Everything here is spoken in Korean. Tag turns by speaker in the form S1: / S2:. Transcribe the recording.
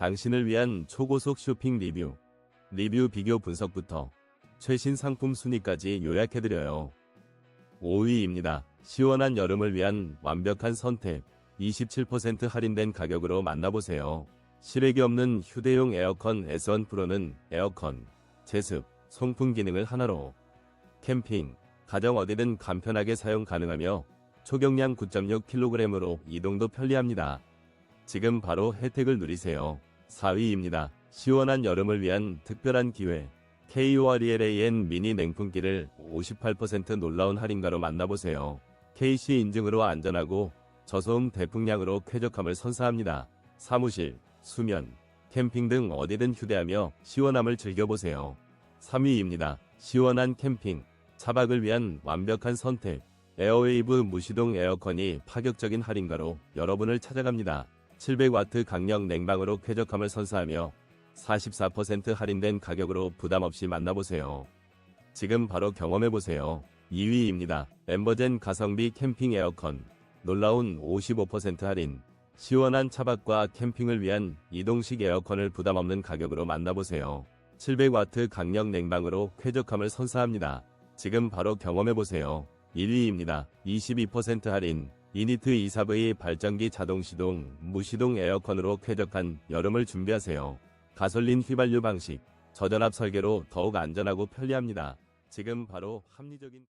S1: 당신을 위한 초고속 쇼핑 리뷰, 리뷰 비교 분석부터 최신 상품 순위까지 요약해드려요. 5위입니다. 시원한 여름을 위한 완벽한 선택, 27% 할인된 가격으로 만나보세요. 실외기 없는 휴대용 에어컨 S1 프로는 에어컨, 제습, 송풍 기능을 하나로 캠핑, 가정 어디든 간편하게 사용 가능하며 초경량 9.6kg으로 이동도 편리합니다. 지금 바로 혜택을 누리세요. 4위입니다. 시원한 여름을 위한 특별한 기회. KORELAN 미니 냉풍기를 58% 놀라운 할인가로 만나보세요. KC 인증으로 안전하고 저소음 대풍량으로 쾌적함을 선사합니다. 사무실, 수면, 캠핑 등 어디든 휴대하며 시원함을 즐겨보세요. 3위입니다. 시원한 캠핑, 차박을 위한 완벽한 선택. 에어웨이브 무시동 에어컨이 파격적인 할인가로 여러분을 찾아갑니다. 700와트 강력 냉방으로 쾌적함을 선사하며 44% 할인된 가격으로 부담 없이 만나보세요. 지금 바로 경험해보세요. 2위입니다. 엠버젠 가성비 캠핑 에어컨. 놀라운 55% 할인. 시원한 차박과 캠핑을 위한 이동식 에어컨을 부담 없는 가격으로 만나보세요. 700와트 강력 냉방으로 쾌적함을 선사합니다. 지금 바로 경험해보세요. 1위입니다. 22% 할인. 이니트 24V 발전기 자동 시동, 무시동 에어컨으로 쾌적한 여름을 준비하세요. 가솔린 휘발유 방식, 저전압 설계로 더욱 안전하고 편리합니다. 지금 바로 합리적인